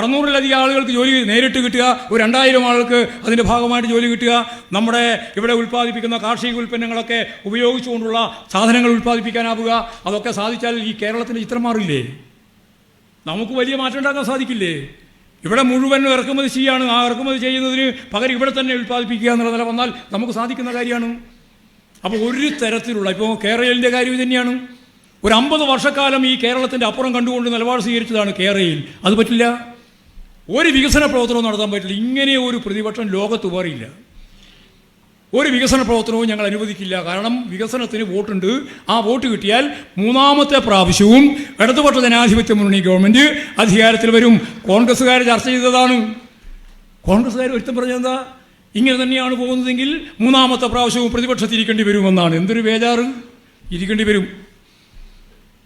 അറുന്നൂറിലധികം ആളുകൾക്ക് ജോലി നേരിട്ട് കിട്ടുക ഒരു രണ്ടായിരം ആളുകൾക്ക് അതിന്റെ ഭാഗമായിട്ട് ജോലി കിട്ടുക. നമ്മുടെ ഇവിടെ ഉൽപ്പാദിപ്പിക്കുന്ന കാർഷിക ഉൽപ്പന്നങ്ങളൊക്കെ ഉപയോഗിച്ചുകൊണ്ടുള്ള സാധനങ്ങൾ ഉൽപ്പാദിപ്പിക്കാനാവുക. അതൊക്കെ സാധിച്ചാൽ ഈ കേരളത്തിന്റെ ചിത്രം മാറില്ലേ? നമുക്ക് വലിയ മാറ്റം ഉണ്ടാക്കാൻ സാധിക്കില്ലേ? ഇവിടെ മുഴുവൻ ഇറക്കുമതി ചെയ്യാണ്. ആ ഇറക്കുമതി ചെയ്യുന്നതിന് പകരം ഇവിടെ തന്നെ ഉൽപ്പാദിപ്പിക്കുക എന്നുള്ള നില വന്നാൽ നമുക്ക് സാധിക്കുന്ന കാര്യമാണ്. അപ്പോൾ ഒരു തരത്തിലുള്ള ഇപ്പോൾ കേരളത്തിന്റെ കാര്യം തന്നെയാണ്. ഒരു അമ്പത് വർഷക്കാലം ഈ കേരളത്തിന്റെ അപ്പുറം കണ്ടുകൊണ്ട് നിലപാട് സ്വീകരിച്ചതാണ് കേരളയിൽ അത് പറ്റില്ല. ഒരു വികസന പ്രവർത്തനവും നടത്താൻ പറ്റില്ല. ഇങ്ങനെ ഒരു പ്രതിപക്ഷം ലോകത്ത് വേറില്ല ഒരു വികസന പ്രവർത്തനവും ഞങ്ങൾ അനുവദിക്കില്ല. കാരണം വികസനത്തിന് വോട്ടുണ്ട്. ആ വോട്ട് കിട്ടിയാൽ മൂന്നാമത്തെ പ്രാവശ്യവും ഇടതുപക്ഷ ജനാധിപത്യ മുന്നണി ഗവൺമെന്റ് അധികാരത്തിൽ വരും. കോൺഗ്രസ്സുകാർ ചർച്ച ചെയ്തതാണ്. കോൺഗ്രസ്സുകാർ ഒരുത്തം പറഞ്ഞെന്താ ഇങ്ങനെ തന്നെയാണ് പോകുന്നതെങ്കിൽ മൂന്നാമത്തെ പ്രാവശ്യവും പ്രതിപക്ഷത്തിരിക്കേണ്ടി വരുമെന്നാണ്. എന്തൊരു ബേജാറ്. ഇരിക്കേണ്ടി വരും.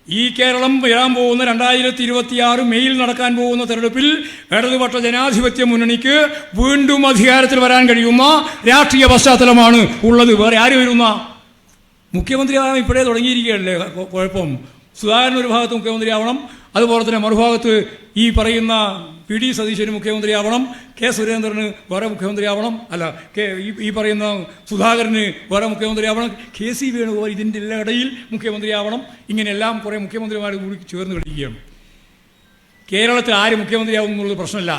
ഈ കേരളം വരാൻ പോകുന്ന രണ്ടായിരത്തി ഇരുപത്തിയാറ് മെയ്യിൽ നടക്കാൻ പോകുന്ന തെരഞ്ഞെടുപ്പിൽ ഇടതുപക്ഷ ജനാധിപത്യ മുന്നണിക്ക് വീണ്ടും അധികാരത്തിൽ വരാൻ കഴിയുന്ന രാഷ്ട്രീയ പശ്ചാത്തലമാണ് ഉള്ളത്. വേറെ ആര് വരുന്ന? മുഖ്യമന്ത്രിയാകാൻ ഇപ്പോഴേ തുടങ്ങിയിരിക്കുകയല്ലേ? കുഴപ്പം. സുധാകരൻ ഒരു ഭാഗത്ത് മുഖ്യമന്ത്രിയാവണം. അതുപോലെ തന്നെ മറുഭാഗത്ത് ഈ പറയുന്ന പി ഡി സതീശന് മുഖ്യമന്ത്രിയാവണം കെ സുരേന്ദ്രന് വേറെ മുഖ്യമന്ത്രിയാവണം അല്ല കെ ഈ പറയുന്ന സുധാകരന് വേറെ മുഖ്യമന്ത്രിയാവണം കെ സി വേണുഗോപാൽ ഇതിന്റെ എല്ലാ ഇടയിൽ മുഖ്യമന്ത്രിയാവണം ഇങ്ങനെയെല്ലാം കുറേ മുഖ്യമന്ത്രിമാർ കൂടി ചേർന്ന് കളിക്കുകയാണ്. കേരളത്തിൽ ആര് മുഖ്യമന്ത്രിയാവും എന്നുള്ളത് പ്രശ്നമല്ല.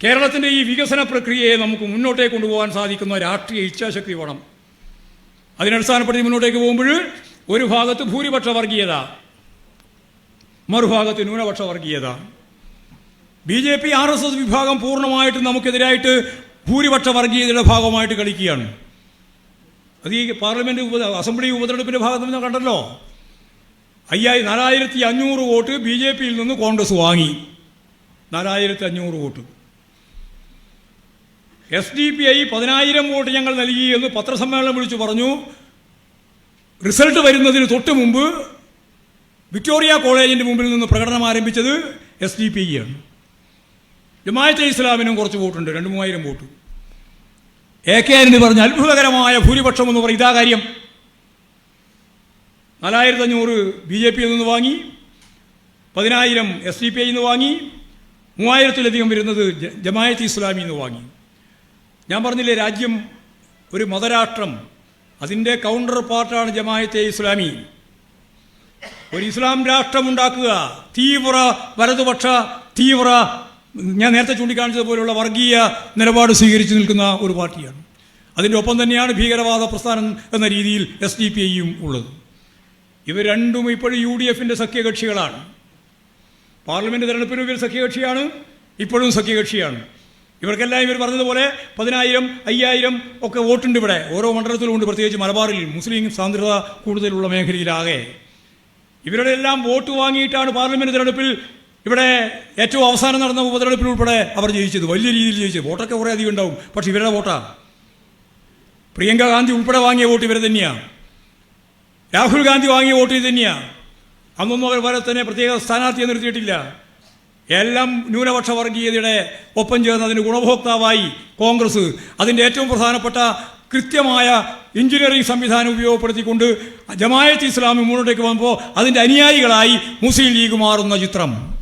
കേരളത്തിന്റെ ഈ വികസന പ്രക്രിയയെ നമുക്ക് മുന്നോട്ടേക്ക് കൊണ്ടുപോകാൻ സാധിക്കുന്ന രാഷ്ട്രീയ ഇച്ഛാശക്തി വേണം. അതിനടിസ്ഥാനപ്പെടുത്തി മുന്നോട്ടേക്ക് പോകുമ്പോൾ ഒരു ഭാഗത്ത് ഭൂരിപക്ഷ വർഗീയത മറുഭാഗത്ത് ന്യൂനപക്ഷ വർഗീയത. B J P R S S വിഭാഗം പൂർണമായിട്ട് നമുക്കെതിരായിട്ട് ഭൂരിപക്ഷ വർഗീയതയുടെ ഭാഗമായിട്ട് കളിക്കുകയാണ്. അത് ഈ പാർലമെന്റ് ഉപ അസംബ്ലി ഉപതെരഞ്ഞെടുപ്പിന്റെ ഭാഗത്ത് നിന്ന് കണ്ടല്ലോ. അയ്യായി നാലായിരത്തി അഞ്ഞൂറ് വോട്ട് ബി ജെ പിയിൽ നിന്ന് കോൺഗ്രസ് വാങ്ങി. നാലായിരത്തി അഞ്ഞൂറ് vote. S D P I പതിനായിരം വോട്ട് ഞങ്ങൾ നൽകി എന്ന് പത്രസമ്മേളനം വിളിച്ചു പറഞ്ഞു. റിസൾട്ട് വരുന്നതിന് തൊട്ട് മുമ്പ് വിക്ടോറിയ കോളേജിന്റെ മുമ്പിൽ നിന്ന് പ്രകടനം ആരംഭിച്ചത് എസ് ഡി പി ആണ്. ജമായത്തെ ഇസ്ലാമിനും കുറച്ച് വോട്ടുണ്ട് രണ്ട് മൂവായിരം വോട്ട്. എ കെ എന്ന് പറഞ്ഞ അത്ഭുതകരമായ ഭൂരിപക്ഷം എന്ന് പറയും ഇതാ കാര്യം. നാലായിരത്തി അഞ്ഞൂറ് ബി ജെ പിയിൽ നിന്ന് വാങ്ങി പതിനായിരം എസ് ഡി പി ഐ നിന്ന് വാങ്ങി മൂവായിരത്തിലധികം വരുന്നത് ജമായത്ത് ഇസ്ലാമി എന്ന് വാങ്ങി. ഞാൻ പറഞ്ഞില്ലേ രാജ്യം ഒരു മതരാഷ്ട്രം അതിന്റെ കൗണ്ടർ പാർട്ടാണ് ജമായത്തെ ഇസ്ലാമി. ഒരു ഇസ്ലാം രാഷ്ട്രം ഉണ്ടാക്കുക തീവ്ര വലതുപക്ഷ തീവ്ര ഞാൻ നേരത്തെ ചൂണ്ടിക്കാണിച്ചതുപോലുള്ള വർഗീയ നിലപാട് സ്വീകരിച്ചു നിൽക്കുന്ന ഒരു പാർട്ടിയാണ്. അതിന്റെ ഒപ്പം തന്നെയാണ് ഭീകരവാദ പ്രസ്ഥാനം എന്ന രീതിയിൽ എസ് ഡി പി ഐയും ഉള്ളത്. ഇവർ രണ്ടും ഇപ്പോഴും യു ഡി എഫിന്റെ സഖ്യകക്ഷികളാണ്. പാർലമെന്റ് തെരഞ്ഞെടുപ്പിന് ഇവർ സഖ്യകക്ഷിയാണ് ഇപ്പോഴും സഖ്യകക്ഷിയാണ്. ഇവർക്കെല്ലാം ഇവർ പറഞ്ഞതുപോലെ പതിനായിരം അയ്യായിരം ഒക്കെ വോട്ടുണ്ട് ഇവിടെ. ഓരോ മണ്ഡലത്തിലും ഉണ്ട് പ്രത്യേകിച്ച് മലബാറിൽ. മുസ്ലിം സാന്ദ്രത കൂടുതലുള്ള മേഖലയിലാകെ. ഇവരുടെ എല്ലാം വോട്ട് വാങ്ങിയിട്ടാണ് പാർലമെന്റ് തെരഞ്ഞെടുപ്പിൽ ഇവിടെ ഏറ്റവും അവസാനം നടന്ന ഉപതെരഞ്ഞെടുപ്പിൽ ഉൾപ്പെടെ അവർ ജയിച്ചത്. വലിയ രീതിയിൽ ജയിച്ചത്. വോട്ടൊക്കെ കുറേ അധികം ഉണ്ടാവും. പക്ഷെ ഇവരുടെ വോട്ടാ. പ്രിയങ്ക ഗാന്ധി ഉൾപ്പെടെ വാങ്ങിയ വോട്ട് ഇവരെ തന്നെയാണ് രാഹുൽ ഗാന്ധി വാങ്ങിയ വോട്ട് ഇത് തന്നെയാണ് അന്നൊന്നും അവർ വരെ തന്നെ പ്രത്യേക സ്ഥാനാർത്ഥിയെ നിർത്തിയിട്ടില്ല. എല്ലാം ന്യൂനപക്ഷ വർഗീയതയുടെ ഒപ്പം ചേർന്ന് അതിന് ഗുണഭോക്താവായി കോൺഗ്രസ്. അതിന്റെ ഏറ്റവും പ്രധാനപ്പെട്ട കൃത്യമായ എഞ്ചിനീയറിംഗ് സംവിധാനം ഉപയോഗപ്പെടുത്തിക്കൊണ്ട് ജമായത്ത് ഇസ്ലാമി മുന്നോട്ടേക്ക് വന്നപ്പോൾ അതിന്റെ അനുയായികളായി മുസ്ലിം ലീഗ് മാറുന്ന ചിത്രം.